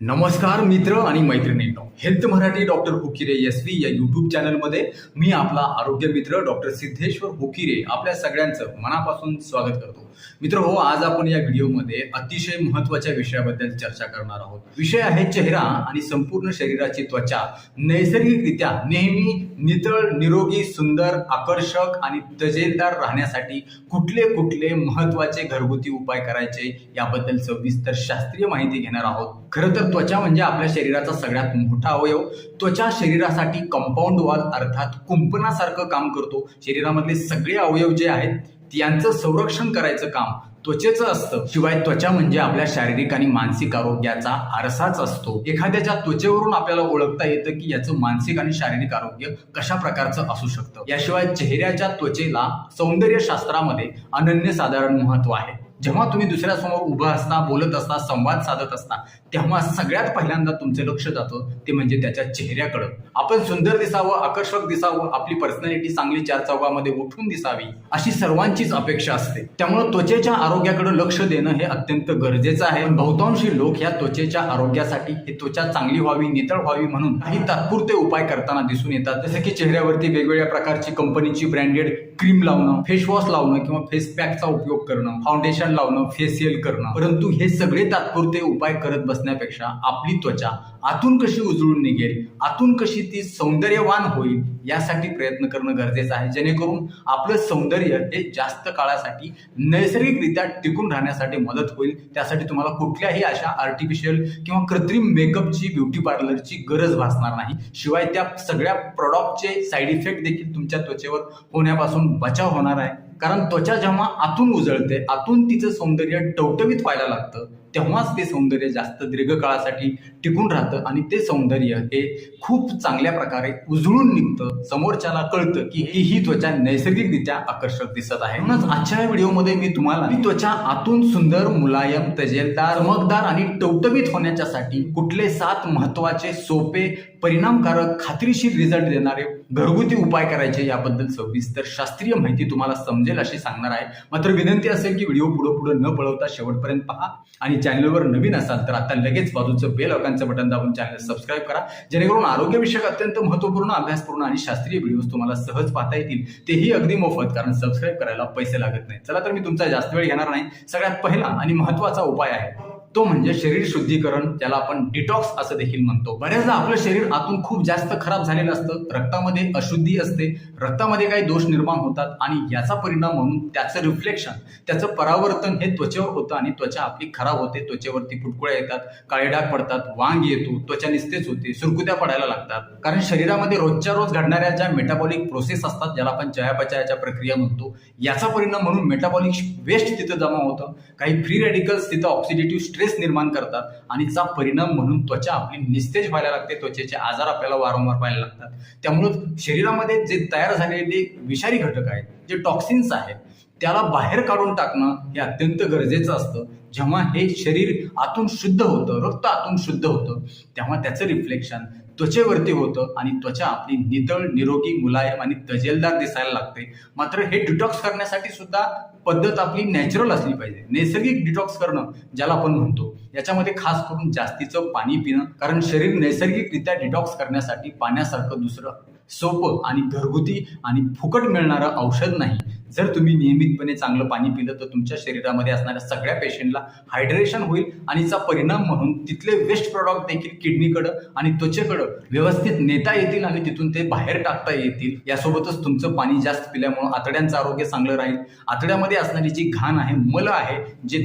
नमस्कार मित्र आणि मैत्रिणींनो health Marathi doctor Hukire S V या युट्यूब चॅनलमध्ये मी आपला आरोग्य मित्र डॉक्टर सिद्धेश्वर हुकिरे आपल्या सगळ्यांचं मनापासून स्वागत करतो. मित्र हो आज आपण या व्हिडिओमध्ये अतिशय महत्त्वाच्या विषयाबद्दल चर्चा करणार आहोत. विषय आहे चेहरा आणि संपूर्ण शरीराची त्वचा. नैसर्गिकरित्या नेहमी नितळ निरोगी सुंदर आकर्षक आणि तजेलदार राहण्यासाठी कुठले कुठले महत्त्वाचे घरगुती उपाय करायचे याबद्दल सविस्तर शास्त्रीय माहिती घेणार आहोत. खरं तर त्वचा म्हणजे आपल्या शरीराचा सगळ्यात मोठा अवयव. त्वचा शरीरासाठी कंपाऊंड वॉल अर्थात कुंपणासारखं काम करतो. शरीरामधले सगळे अवयव जे आहेत यांचं संरक्षण करायचं काम त्वचेचं असतं. शिवाय त्वचा म्हणजे आपल्या शारीरिक आणि मानसिक आरोग्याचा आरसाच असतो. एखाद्याच्या त्वचेवरून आपल्याला ओळखता येतं की याचं मानसिक आणि शारीरिक आरोग्य कशा प्रकारचं असू शकतं. याशिवाय चेहऱ्याच्या त्वचेला सौंदर्यशास्त्रामध्ये अनन्यसाधारण महत्त्व आहे. जेव्हा तुम्ही दुसऱ्यासमोर उभं असता बोलत असता संवाद साधत असता तेव्हा सगळ्यात पहिल्यांदा तुमचं लक्ष जातं ते म्हणजे त्याच्या चेहऱ्याकडं. आपण सुंदर दिसावं आकर्षक दिसावं आपली पर्सनॅलिटी चांगली चार चौकामध्ये उठून दिसावी अशी सर्वांचीच अपेक्षा असते. त्यामुळे त्वचेच्या आरोग्याकडे लक्ष देणं हे अत्यंत गरजेचं आहे. बहुतांशी लोक या त्वचेच्या आरोग्यासाठी हे त्वचा चांगली व्हावी नितळ व्हावी म्हणून काही तात्पुरते उपाय करताना दिसून येतात. जसे की चेहऱ्यावरती वेगवेगळ्या प्रकारची कंपनीची ब्रँडेड क्रीम लावणं फेस वॉश लावणं किंवा फेस पॅकचा उपयोग करणं फाउंडेशन लावणं फेसियल करणं. परंतु हे सगळे तात्पुरते उपाय करत बसण्यापेक्षा आपली त्वचा आतून कशी उजळून निघेल आतून कशी ती सौंदर्यवान होईल यासाठी प्रयत्न करणं गरजेचं आहे. जेणेकरून आपलं सौंदर्य हे जास्त काळासाठी नैसर्गिकरित्या टिकून राहण्यासाठी मदत होईल. त्यासाठी तुम्हाला कुठल्याही अशा आर्टिफिशियल किंवा कृत्रिम मेकअपची ब्युटी पार्लरची गरज भासणार नाही. शिवाय त्या सगळ्या प्रॉडक्टचे साईड इफेक्ट देखील तुमच्या त्वचेवर होण्यापासून बचाव होणार आहे. कारण त्वचा जेव्हा आतून उजळते आतून तिचं सौंदर्य टवटवीत व्हायला लागतं. तेव्हाच ते सौंदर्य जास्त दीर्घकाळासाठी टिकून राहतं आणि ते सौंदर्य हे खूप चांगल्या प्रकारे उजळून निघतं. समोरच्याला कळतं की ही ही त्वचा नैसर्गिकरित्या आकर्षक दिसत आहे. म्हणूनच आजच्या व्हिडिओमध्ये मी तुम्हाला ही त्वचा आतून सुंदर मुलायम तजेलदार चमकदार आणि टवटवीत होण्याच्यासाठी कुठले सात महत्त्वाचे सोपे परिणामकारक खात्रीशीर रिझल्ट देणारे घरगुती उपाय करायचे याबद्दल सविस्तर शास्त्रीय माहिती तुम्हाला समजेल अशी सांगणार आहे. मात्र विनंती असेल की व्हिडिओ पुढे पुढे न पळवता शेवटपर्यंत पहा आणि चॅनलवर नवीन असाल तर आता लगेच बाजूचं बेल अकांचं बटन दाबून चॅनल सबस्क्राईब करा. जेणेकरून आरोग्यविषयक अत्यंत महत्त्वपूर्ण अभ्यासपूर्ण आणि शास्त्रीय व्हिडिओज तुम्हाला सहज पाहता येतील. तेही अगदी मोफत कारण सबस्क्राईब करायला पैसे लागत नाही चला तर मी तुमचा जास्त वेळ घेणार नाही. सगळ्यात पहिला आणि महत्त्वाचा उपाय आहे. तो म्हणजे शरीर शुद्धीकरण त्याला आपण डिटॉक्स असं देखील म्हणतो. बऱ्याचदा आपलं शरीर आतून खूप जास्त खराब झालेलं असतं. रक्तामध्ये अशुद्धी असते. रक्तामध्ये काही दोष निर्माण होतात आणि याचा परिणाम म्हणून त्याचं रिफ्लेक्शन त्याचं परावर्तन हे त्वचेवर होतं आणि त्वचा आपली खराब होते. त्वचेवरती फुटकुळ्या येतात काळे डाग पडतात वांग येतो त्वचा निस्तेज होते सुरकुत्या पडायला लागतात. कारण शरीरामध्ये रोजच्या रोज घडणाऱ्या ज्या मेटाबॉलिक प्रोसेस असतात ज्याला आपण चयापचयाच्या प्रक्रिया म्हणतो याचा परिणाम म्हणून मेटाबॉलिक वेस्ट तिथं जमा होतं. काही फ्री रेडिकल्स तिथं ऑक्सिडेटिव्ह स्ट्रेस निर्माण करतात आणि चा परिणाम म्हणून त्वचा आपली निस्तेज व्हायला लागते. त्वचेचे आजार आपल्याला वारंवार व्हायला लागतात. त्यामुळं शरीरामध्ये जे तयार झालेले विषारी घटक आहेत जे टॉक्सिन्स आहेत त्याला बाहेर काढून टाकणं हे अत्यंत गरजेचं असतं. जेव्हा हे शरीर आतून शुद्ध होतं रक्त आतून शुद्ध होतं तेव्हा त्याचं रिफ्लेक्शन त्वचेवरती होतं आणि त्वचा आपली नितळ निरोगी मुलायम आणि तजेलदार दिसायला लागते. मात्र हे डिटॉक्स करण्यासाठी सुद्धा पद्धत आपली नॅचरल असली पाहिजे. नैसर्गिक डिटॉक्स करणं ज्याला आपण म्हणतो याच्यामध्ये खास करून जास्तीचं पाणी पिणं कारण शरीर नैसर्गिकरित्या डिटॉक्स करण्यासाठी पाण्यासारखं दुसरं सोपं आणि घरगुती आणि फुकट मिळणारं औषध नाही. जर तुम्ही नियमितपणे चांगलं पाणी पिलं तर तुमच्या शरीरामध्ये असणाऱ्या सगळ्या पेशंटला हायड्रेशन होईल आणि याचा परिणाम म्हणून तिथले वेस्ट प्रॉडक्ट देखील किडनीकडं आणि त्वचेकडं व्यवस्थित नेता येतील आणि तिथून ते बाहेर टाकता येतील. यासोबतच तुमचं पाणी जास्त पिल्यामुळं आतड्यांचं आरोग्य चांगलं राहील. आतड्यामध्ये असणारी जी घाण आहे मल आहे जे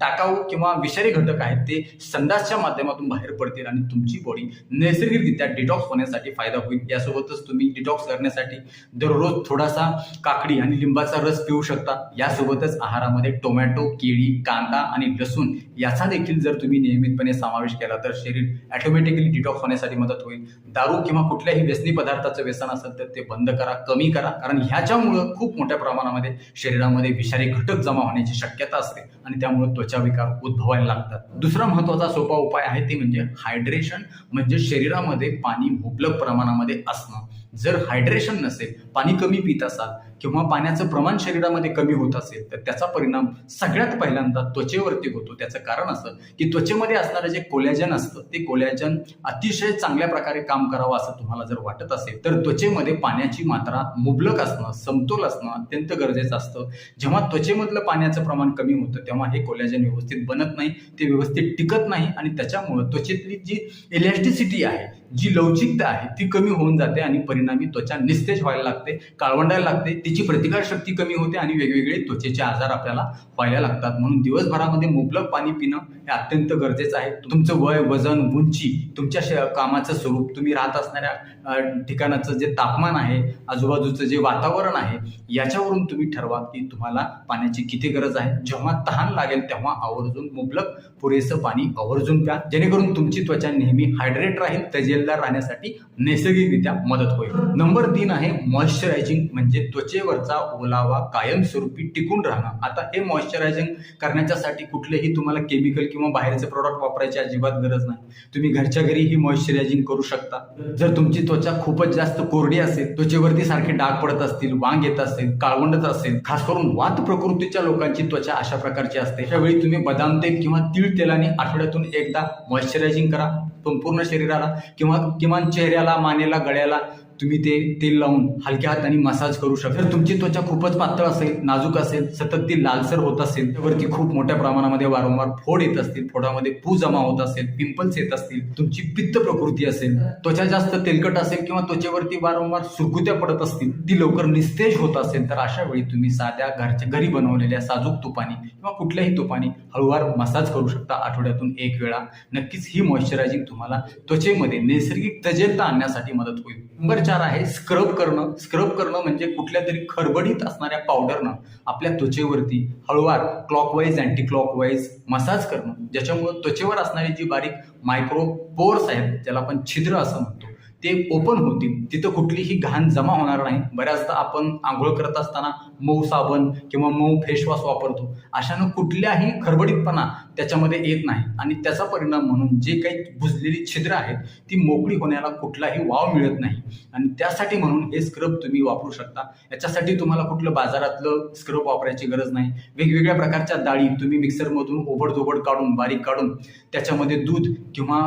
टाकाऊ किंवा विषारी घटक आहेत ते संडासच्या माध्यमातून बाहेर पडतील आणि तुमची बॉडी नैसर्गिकरित्या डिटॉक्स होण्यासाठी फायदा होईल. यासोबतच तुम्ही डिटॉक्स करण्यासाठी दररोज थोडासा काकडी आणि लिंबाचा रस पिऊ शकता. यासोबतच आहारामध्ये टोमॅटो केळी कांदा आणि लसूण याचा देखील जर तुम्ही नियमितपणे समावेश केला तर शरीर ॲटोमॅटिकली डिटॉक्स होण्यासाठी मदत होईल. दारू किंवा कुठल्याही व्यसनी पदार्थाचं व्यसन असेल तर ते बंद करा कमी करा. कारण ह्याच्यामुळं खूप मोठ्या प्रमाणामध्ये शरीरामध्ये विषारी घटक जमा होण्याची शक्यता असते आणि त्यामुळे त्वचा विकार उद्भवायला लागतात. दुसरा महत्त्वाचा सोपा उपाय आहे ते म्हणजे हायड्रेशन म्हणजे शरीरामध्ये पाणी मुबलक प्रमाणामध्ये असणं. जर हायड्रेशन नसेल पाणी कमी पित असाल किंवा पाण्याचं प्रमाण शरीरामध्ये कमी होत असेल तर त्याचा परिणाम सगळ्यात पहिल्यांदा त्वचेवरती होतो. त्याचं कारण असं की त्वचेमध्ये असणारं जे कोलॅजन असतं ते कोलॅजन अतिशय चांगल्या प्रकारे काम करावं असं तुम्हाला जर वाटत असेल तर त्वचेमध्ये पाण्याची मात्रा मुबलक असणं समतोल असणं अत्यंत गरजेचं असतं. जेव्हा त्वचेमधलं पाण्याचं प्रमाण कमी होतं तेव्हा हे कोलॅजन व्यवस्थित बनत नाही ते व्यवस्थित टिकत नाही आणि त्याच्यामुळं त्वचेतली जी इलॅस्टिसिटी आहे जी लवचिकता आहे ती कमी होऊन जाते आणि परिणामी त्वचा निस्तेज व्हायला लागते काळवंडायला लागते. तिची प्रतिकार शक्ती कमी होते आणि वेगवेगळे त्वचेचे आजार आपल्याला व्हायला लागतात. म्हणून दिवसभरामध्ये मुबलक पाणी पिणं हे अत्यंत गरजेचं आहे. तुमचं वय वजन उंची तुमच्या श- कामाचं स्वरूप तुम्ही राहत असणाऱ्या ठिकाणाचं जे तापमान आहे आजूबाजूचं जे वातावरण आहे याच्यावरून तुम्ही ठरवा की तुम्हाला पाण्याची किती गरज आहे. जेव्हा तहान लागेल तेव्हा आवर्जून मुबलक पुरेसं पाणी आवर्जून प्या. जेणेकरून तुमची त्वचा नेहमी हायड्रेट राहील तजेलदार राहण्यासाठी नैसर्गिकरित्या मदत होईल. नंबर तीन आहे मॉइश्चरायझिंग म्हणजे त्वचेवरचा ओलावा कायमस्वरूपी टिकून राहणं. आता हे मॉइश्चरायझिंग करण्याच्यासाठी कुठलेही तुम्हाला केमिकल किंवा बाहेरचे प्रोडक्ट वापरायची अजिबात गरज नाही. तुम्ही घरच्या घरी ही मॉइश्चरायझिंग करू शकता. जर तुमची त्वचा खूपच जास्त कोरडी असेल त्वचेवरती सारखे डाग पडत असतील वांग येत असेल काळवंडत असेल खास करून वात प्रकृतीच्या लोकांची त्वचा अशा प्रकारची असते. त्यावेळी तुम्ही बदाम तेल किंवा तीळ तेलाने आठवड्यातून एकदा मॉइश्चरायझिंग करा. संपूर्ण शरीराला किंवा किमान चेहऱ्याला मानेला गळ्याला तुम्ही ते तेल लावून हलक्या हाताने मसाज करू शकता जर तुमची त्वचा खूपच पातळ असेल नाजूक असेल सतत ती लालसर होत असेल त्यावरती खूप मोठ्या प्रमाणामध्ये वारंवार फोड येत असतील. फोडामध्ये पू जमा होत असेल पिंपल्स येत असतील. तुमची पित्त प्रकृती असेल त्वचा जास्त तेलकट असेल किंवा त्वचेवरती वारंवार सुरकुत्या पडत असतील ती लवकर निस्तेज होत असेल तर अशा वेळी तुम्ही साध्या घरच्या घरी बनवलेल्या साजूक तुपाने किंवा कुठल्याही तुपाने हळूवार मसाज करू शकता आठवड्यातून एक वेळा. नक्कीच ही मॉइश्चरायझिंग तुम्हाला त्वचेमध्ये नैसर्गिक तजेलता आणण्यासाठी मदत होईल. नंबर उपचार आहे स्क्रब करणं. स्क्रब करणं म्हणजे कुठल्या तरी खरबडीत असणाऱ्या पावडरनं आपल्या त्वचेवरती हळूवार क्लॉकवाईज अँटी क्लॉकवाईज मसाज करणं. ज्याच्यामुळं त्वचेवर असणारी जी बारीक मायक्रो पोर्स आहेत ज्याला आपण छिद्र असं म्हणतो ते ओपन होतील. तिथं कुठलीही घाण जमा होणार नाही. बऱ्याचदा आपण आंघोळ करत असताना मऊ साबण किंवा मऊ फेसवॉश वापरतो. अशानं कुठल्याही खरबडीतपणा त्याच्यामध्ये येत नाही. आणि त्याचा परिणाम म्हणून जे काही भुजलेली छिद्र आहेत ती मोकळी होण्याला कुठलाही वाव मिळत नाही. आणि त्यासाठी म्हणून हे स्क्रब तुम्ही वापरू शकता. याच्यासाठी तुम्हाला कुठलं बाजारातलं स्क्रब वापरायची गरज नाही. वेगवेगळ्या प्रकारच्या डाळी तुम्ही मिक्सरमधून ओबडधोबड काढून बारीक काढून त्याच्यामध्ये दूध किंवा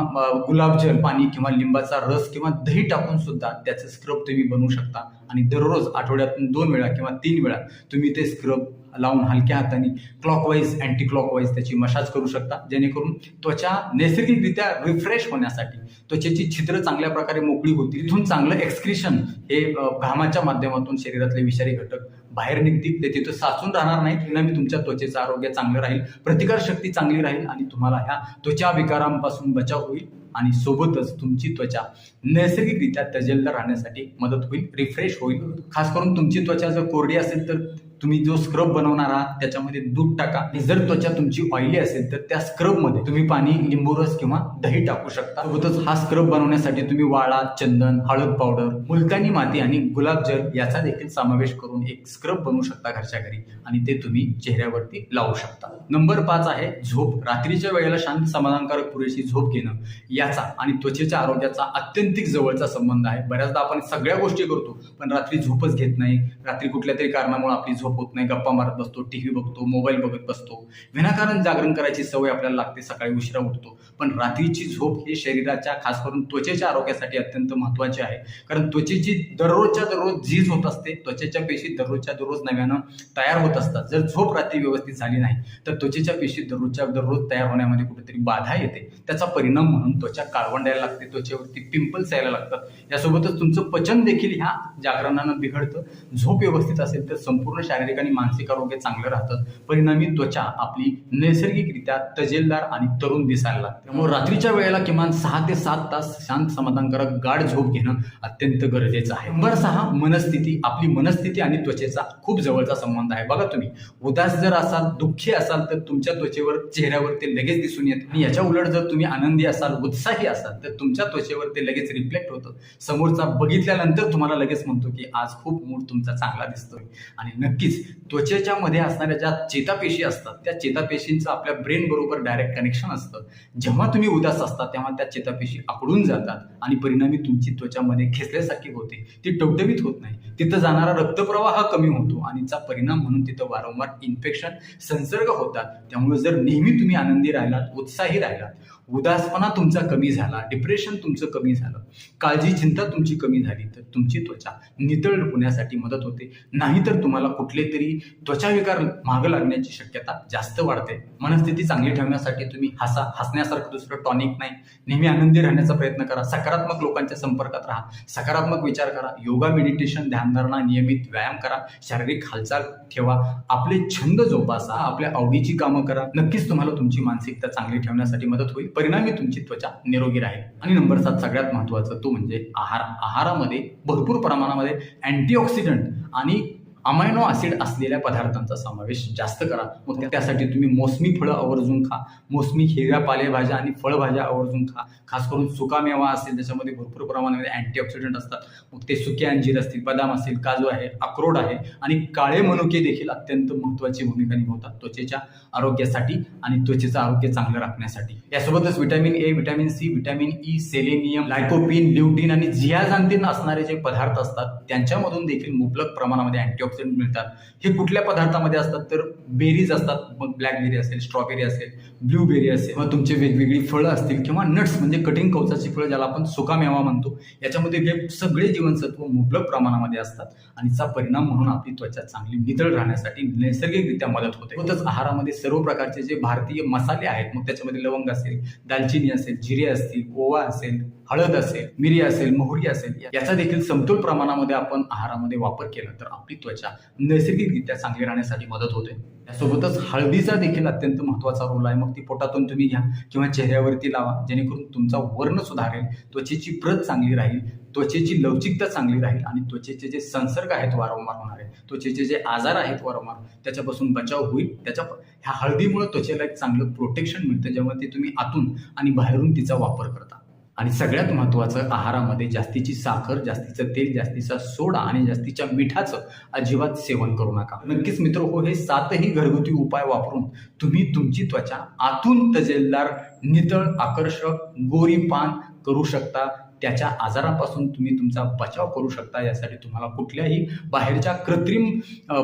गुलाबजल पाणी किंवा लिंबाचा रस किंवा दही टाकून सुद्धा त्याचं स्क्रब तुम्ही बनवू शकता. आणि दररोज आठवड्यातून दोन वेळा किंवा तीन वेळा तुम्ही ते स्क्रब लावून हलक्या हाताने क्लॉकवाईज अँटी क्लॉकवाईज त्याची मसाज करू शकता. जेणेकरून त्वचा नैसर्गिकरित्या रिफ्रेश होण्यासाठी त्वचेची छिद्र चांगल्या प्रकारे मोकळी होतील. तिथून चांगलं एक्सक्रिशन हे घामाच्या माध्यमातून शरीरातले विषारी घटक बाहेर निघतील. ते तिथं साचून राहणार नाही परिणामी तुमच्या त्वचेचं आरोग्य चांगलं राहील. प्रतिकार शक्ती चांगली राहील आणि तुम्हाला ह्या त्वचा विकारांपासून बचाव होईल आणि सोबतच तुमची त्वचा नैसर्गिकरित्या तजेलदार राहण्यासाठी मदत होईल रिफ्रेश होईल. खास करून तुमची त्वचा जर कोरडी असेल तर तुम्ही जो स्क्रब बनवणार आहात त्याच्यामध्ये दूध टाका. आणि जर त्वचा तुमची ऑइली असेल तर त्या स्क्रबमध्ये तुम्ही पाणी लिंबू रस किंवा दही टाकू शकता. सोबतच हा स्क्रब बनवण्यासाठी तुम्ही वाळा चंदन हळद पावडर मुलतानी माती आणि गुलाबजल याचा देखील समावेश करून एक स्क्रब बनवू शकता घरच्या घरी. आणि ते तुम्ही चेहऱ्यावरती लावू शकता. नंबर पाच आहे झोप. रात्रीच्या वेळेला शांत समाधानकारक पुरेशी झोप घेणं. याचा आणि त्वचेच्या आरोग्याचा अत्यंतिक जवळचा संबंध आहे. बऱ्याचदा आपण सगळ्या गोष्टी करतो पण रात्री झोपच घेत नाही. रात्री कुठल्या तरी कारणामुळे आपली झोप होत नाही गप्पा मारत बसतो टीव्ही बघतो मोबाईल बघत बसतो. विनाकारण जागरण करायची सवय आपल्याला लागते सकाळी उशिरा उठतो. पण रात्रीची झोप ही शरीराच्या खास करून त्वचेच्या आरोग्यासाठी अत्यंत महत्वाची आहे. कारण त्वचेची दररोजच्या दररोज झीज होत असते त्वचेच्या पेशी दररोजच्या दररोज नव्यानं तयार होत असतात. जर झोप रात्री व्यवस्थित झाली नाही तर त्वचेच्या पेशी दररोजच्या दररोज तयार होण्यामध्ये कुठेतरी बाधा येते. त्याचा परिणाम म्हणून त्वचा काळवंडायला लागते त्वचेवरती पिंपल्स यायला लागतात. यासोबतच तुमचं पचन देखील ह्या जागरणानं बिघडतं. झोप व्यवस्थित असेल तर संपूर्ण शारीरिक आणि मानसिक आरोग्य चांगलं राहतं. परिणामी त्वचा आपली नैसर्गिकरित्या तजेलदार आणि तरुण दिसायला लागते. त्यामुळे रात्रीच्या वेळेला किमान सहा ते सात तास शांत समाधानकारक गाढ झोप घेणं अत्यंत गरजेचं आहे. नंबर सहा मनस्थिती आपली मनस्थिती आणि त्वचेचा खूप जवळचा संबंध आहे. बघा तुम्ही उदास जर असाल दुःखी असाल तर तुमच्या त्वचेवर चेहऱ्यावर ते लगेच दिसून येते. आणि याच्या उलट जर तुम्ही आनंदी असाल उत्साही असाल तर तुमच्या त्वचेवर ते लगेच रिफ्लेक्ट होतं. समोरचा बघितल्यानंतर तुम्हाला लगेच म्हणतो की आज खूप मूड तुमचा चांगला दिसतोय. आणि नक्कीच नक्कीच त्वचेच्या मध्ये असणाऱ्या ज्या चेतापेशी असतात त्या चेतापेशींचं आपल्या ब्रेन बरोबर डायरेक्ट कनेक्शन असतं. जेव्हा तुम्ही उदास असता तेव्हा त्या चेतापेशी आकडून जातात आणि परिणामी तुमची त्वचामध्ये खेचल्यासारखी होते. ती टवटवीत होत नाही. तिथं जाणारा रक्तप्रवाह कमी होतो आणि चा परिणाम म्हणून तिथं वारंवार इन्फेक्शन संसर्ग होतात. त्यामुळे जर नेहमी तुम्ही आनंदी राहिलात उत्साही राहिलात उदासपणा तुमचा कमी झाला डिप्रेशन तुमचं कमी झालं काळजी चिंता तुमची कमी झाली तर तुमची त्वचा नितळ होण्यासाठी मदत होते. नाहीतर तुम्हाला कुठले तरी त्वचाविकार मागं लागण्याची शक्यता जास्त वाढते. मनस्थिती चांगली ठेवण्यासाठी तुम्ही हसा हसण्यासारखं दुसरं टॉनिक नाही. नेहमी आनंदी राहण्याचा प्रयत्न करा. सकारात्मक लोकांच्या संपर्कात राहा. सकारात्मक विचार करा. योगा मेडिटेशन ध्यानधारणा नियमित व्यायाम करा. शारीरिक हालचाल ठेवा. आपले छंद जोपासा. आपल्या आवडीची कामं करा. नक्कीच तुम्हाला तुमची मानसिकता चांगली ठेवण्यासाठी मदत होईल. परिणामी तुमची त्वचा निरोगी राहील. आणि नंबर सात सगळ्यात महत्त्वाचं तो म्हणजे आहार. आहारामध्ये भरपूर प्रमाणामध्ये अँटीऑक्सिडंट आणि अमायनो ॲसिड असलेल्या पदार्थांचा समावेश जास्त करा. मग त्यासाठी तुम्ही मोसमी फळं आवर्जून खा. मोसमी हिरव्या पालेभाज्या आणि फळभाज्या आवर्जून खा. खास करून सुका मेवा असेल त्याच्यामध्ये भरपूर प्रमाणामध्ये अँटीऑक्सिडंट असतात. मग ते सुके अंजीर असतील बदाम असतील काजू आहे अक्रोड आहे आणि काळे मनुके देखील अत्यंत महत्त्वाची भूमिका निभावतात. त्वचेच्या आरोग्यासाठी आणि त्वचेचं आरोग्य चांगलं राखण्यासाठी. यासोबतच vitamin A vitamin C vitamin E selenium lycopene lutein आणि झियाझांतीन असणारे जे पदार्थ असतात त्यांच्यामधून देखील मुबलक प्रमाणामध्ये अँटीऑक्सिडंट मिळतात. हे कुठल्या पदार्थामध्ये असतात? तर बेरीज असतात. मग ब्लॅकबेरी असेल स्ट्रॉबेरी असेल ब्लूबेरी असेल. मग तुमचे वेगवेगळी फळं असतील किंवा नट्स म्हणजे कटिंग कवचाची फळं ज्याला आपण सुकामेवा म्हणतो याच्यामध्ये हे सगळे जीवनसत्व मुबलक प्रमाणामध्ये असतात आणि चा परिणाम म्हणून आपली त्वचा चांगली नितळ राहण्यासाठी नैसर्गिकरित्या मदत होते. सोबतच आहारामध्ये सर्व प्रकारचे जे भारतीय मसाले आहेत मग त्याच्यामध्ये लवंग असेल दालचिनी असेल जिरे असतील ओवा असेल हळद असेल मिरी असेल मोहरी असेल याचा देखील समतोल प्रमाणामध्ये आपण आहारामध्ये वापर केला तर आपली त्वचा नैसर्गिकरित्या चांगली राहण्यासाठी मदत होते. त्यासोबतच हळदीचा देखील अत्यंत महत्त्वाचा रोल आहे. मग ती पोटातून तुम्ही घ्या किंवा चेहऱ्यावरती लावा जेणेकरून तुमचा वर्ण सुधारेल त्वचेची प्रत चांगली राहील त्वचेची लवचिकता चांगली राहील आणि त्वचेचे जे संसर्ग आहेत वारंवार होणारे त्वचेचे जे आजार आहेत वारंवार त्याच्यापासून बचाव होईल. त्याच्या ह्या हळदीमुळे त्वचेला एक चांगलं प्रोटेक्शन मिळतं जेव्हा ते तुम्ही आतून आणि बाहेरून तिचा वापर करता. आणि सगळ्यात महत्त्वाचं आहारामध्ये जास्तीची साखर जास्तीचं तेल जास्तीचा सोडा आणि जास्तीच्या मिठाचं अजिबात सेवन करू नका. नक्कीच मित्र हो हे सातही घरगुती उपाय वापरून तुम्ही तुमची त्वचा आतून तजेलदार नितळ आकर्षक गोरी पान करू शकता. त्याच्या आजारापासून तुम्ही तुमचा बचाव करू शकता. यासाठी तुम्हाला कुठल्याही बाहेरच्या कृत्रिम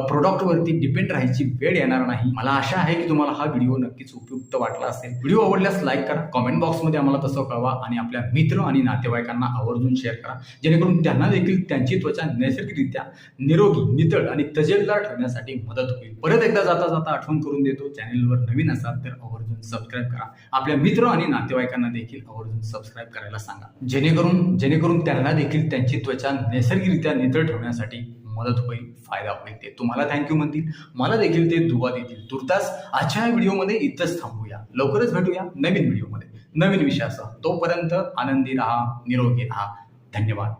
प्रोडक्टवरती डिपेंड राहायची वेळ येणार नाही. मला आशा आहे की तुम्हाला हा व्हिडिओ नक्कीच उपयुक्त वाटला असेल. व्हिडिओ आवडल्यास लाईक करा. कॉमेंट बॉक्समध्ये आम्हाला तसं कळवा आणि आपल्या मित्र आणि नातेवाईकांना आवर्जून शेअर करा. जेणेकरून त्यांना देखील त्यांची त्वचा नैसर्गिकरित्या निरोगी नितळ आणि तजेलदार ठेवण्यासाठी मदत होईल. परत एकदा जाता जाता आठवण करून देतो. चॅनेलवर नवीन असाल तर आवर्जून सबस्क्राईब करा. आपल्या मित्र आणि नातेवाईकांना देखील आवर्जून सबस्क्राईब करायला सांगा. जेणेकरून जेणेकरून त्यांना देखील त्यांची त्वचा नैसर्गिकरित्या नितळ ठेवण्यासाठी मदत होईल फायदा होईल. ते तुम्हाला थँक्यू म्हणतील. मला देखील ते दुवा देतील. तुर्तास आजच्या या व्हिडिओमध्ये इथंच थांबूया. लवकरच भेटूया नवीन व्हिडिओमध्ये. नवीन विषयासह. तोपर्यंत आनंदी राहा निरोगी राहा. धन्यवाद.